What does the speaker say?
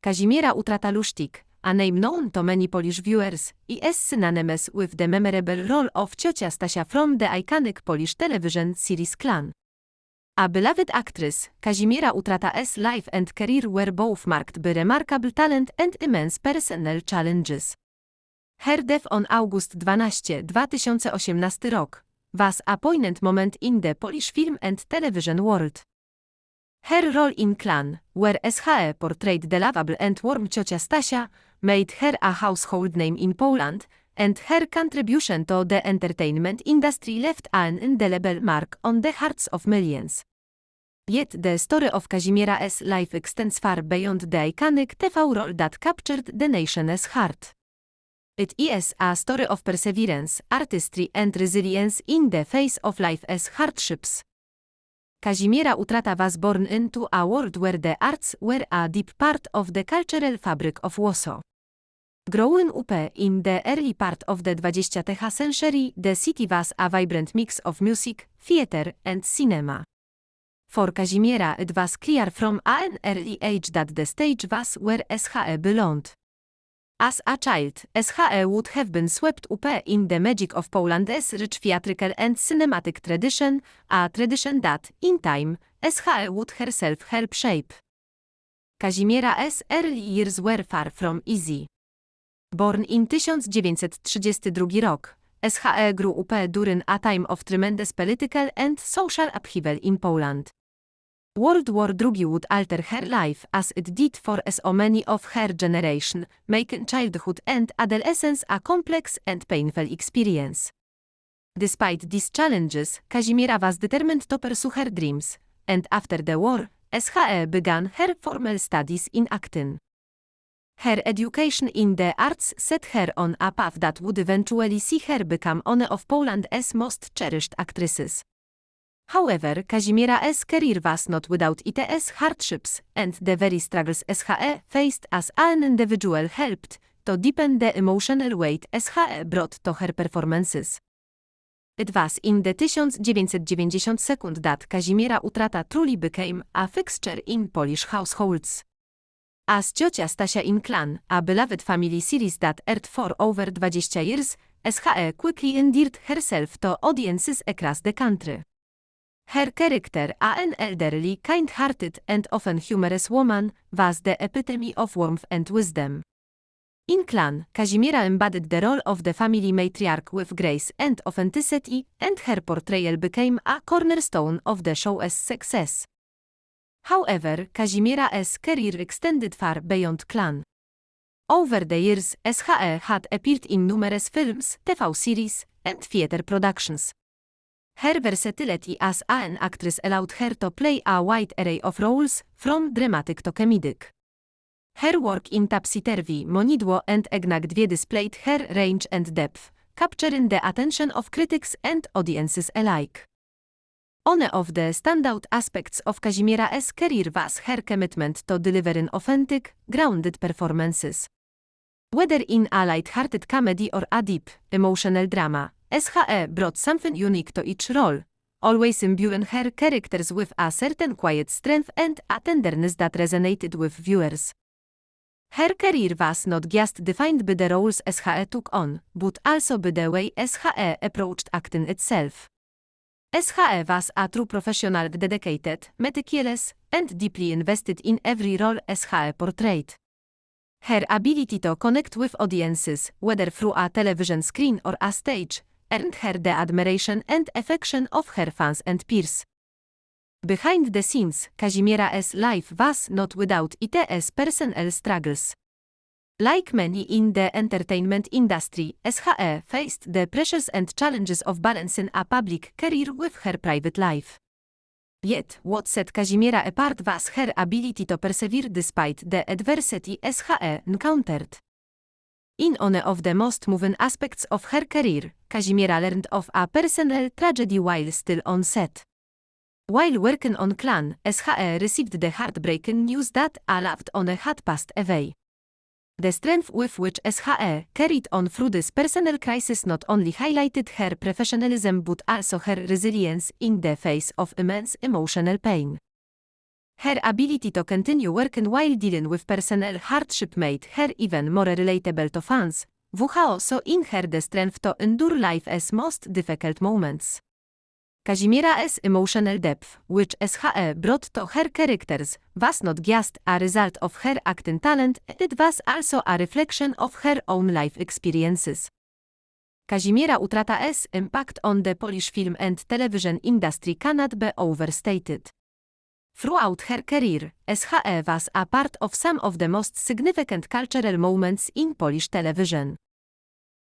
Kazimiera utrata Lusztik, a name known to many Polish viewers, is synonymous with the memorable role of ciocia Stasia from the iconic Polish television series Clan. A beloved actress, Kazimiera Utrata's life and career were both marked by remarkable talent and immense personal challenges. Her death on August 12, 2018 rok, was a poignant moment in the Polish film and television world. Her role in Clan, where SHE portrayed the lovable and warm ciocia Stasia, made her a household name in Poland, and her contribution to the entertainment industry left an indelible mark on the hearts of millions. Yet the story of Kazimiera's life extends far beyond the iconic TV role that captured the nation's heart. It is a story of perseverance, artistry and resilience in the face of life's hardships. Kazimiera Utrata was born into a world where the arts were a deep part of the cultural fabric of Warsaw. Growing up in the early part of the 20th century, the city was a vibrant mix of music, theater, and cinema. For Kazimiera it was clear from an early age that the stage was where SHE belonged. As a child, SHE would have been swept up in the magic of Poland's rich theatrical and cinematic tradition, a tradition that, in time, SHE would herself help shape. Kazimiera's early years were far from easy. Born in 1932 rok, SHE grew up during a time of tremendous political and social upheaval in Poland. World War II would alter her life as it did for so many of her generation, making childhood and adolescence a complex and painful experience. Despite these challenges, Kazimiera was determined to pursue her dreams, and after the war, SHE began her formal studies in acting. Her education in the arts set her on a path that would eventually see her become one of Poland's most cherished actresses. However, Kazimiera's career was not without its hardships, and the very struggles SHE faced as an individual helped to deepen the emotional weight SHE brought to her performances. It was in the 1992 that Kazimiera Utrata truly became a fixture in Polish households. As ciocia Stasia in Clan, a beloved family series that aired for over 20 years, SHE quickly endeared herself to audiences across the country. Her character, an elderly, kind-hearted and often humorous woman, was the epitome of warmth and wisdom. In Clan, Kazimiera embodied the role of the family matriarch with grace and authenticity, and her portrayal became a cornerstone of the show's success. However, Kazimiera's career extended far beyond Clan. Over the years, SHE had appeared in numerous films, TV series, and theater productions. Her versatility as an actress allowed her to play a wide array of roles, from dramatic to comedic. Her work in Topsy-Turvy, Monidło and Egna Dwie displayed her range and depth, capturing the attention of critics and audiences alike. One of the standout aspects of Kazimiera's career was her commitment to delivering authentic, grounded performances. Whether in a light-hearted comedy or a deep, emotional drama, SHE brought something unique to each role, always imbuing her characters with a certain quiet strength and a tenderness that resonated with viewers. Her career was not just defined by the roles SHE took on, but also by the way SHE approached acting itself. SHE was a true professional dedicated, meticulous, and deeply invested in every role SHE portrayed. Her ability to connect with audiences, whether through a television screen or a stage, earned her the admiration and affection of her fans and peers. Behind the scenes, Kazimiera's life was not without its personal struggles. Like many in the entertainment industry, SHE faced the pressures and challenges of balancing a public career with her private life. Yet, what set Kazimiera apart was her ability to persevere despite the adversity SHE encountered. In one of the most moving aspects of her career, Kazimiera learned of a personal tragedy while still on set. While working on Clan, SHE received the heartbreaking news that a loved one had passed away. The strength with which SHE carried on through this personal crisis not only highlighted her professionalism but also her resilience in the face of immense emotional pain. Her ability to continue working while dealing with personal hardship made her even more relatable to fans. WHO saw in her the strength to endure life's most difficult moments. Kazimiera's emotional depth, which SHE brought to her characters, was not just a result of her acting talent, it was also a reflection of her own life experiences. Kazimiera Utrata's impact on the Polish film and television industry cannot be overstated. Throughout her career, SHE was a part of some of the most significant cultural moments in Polish television.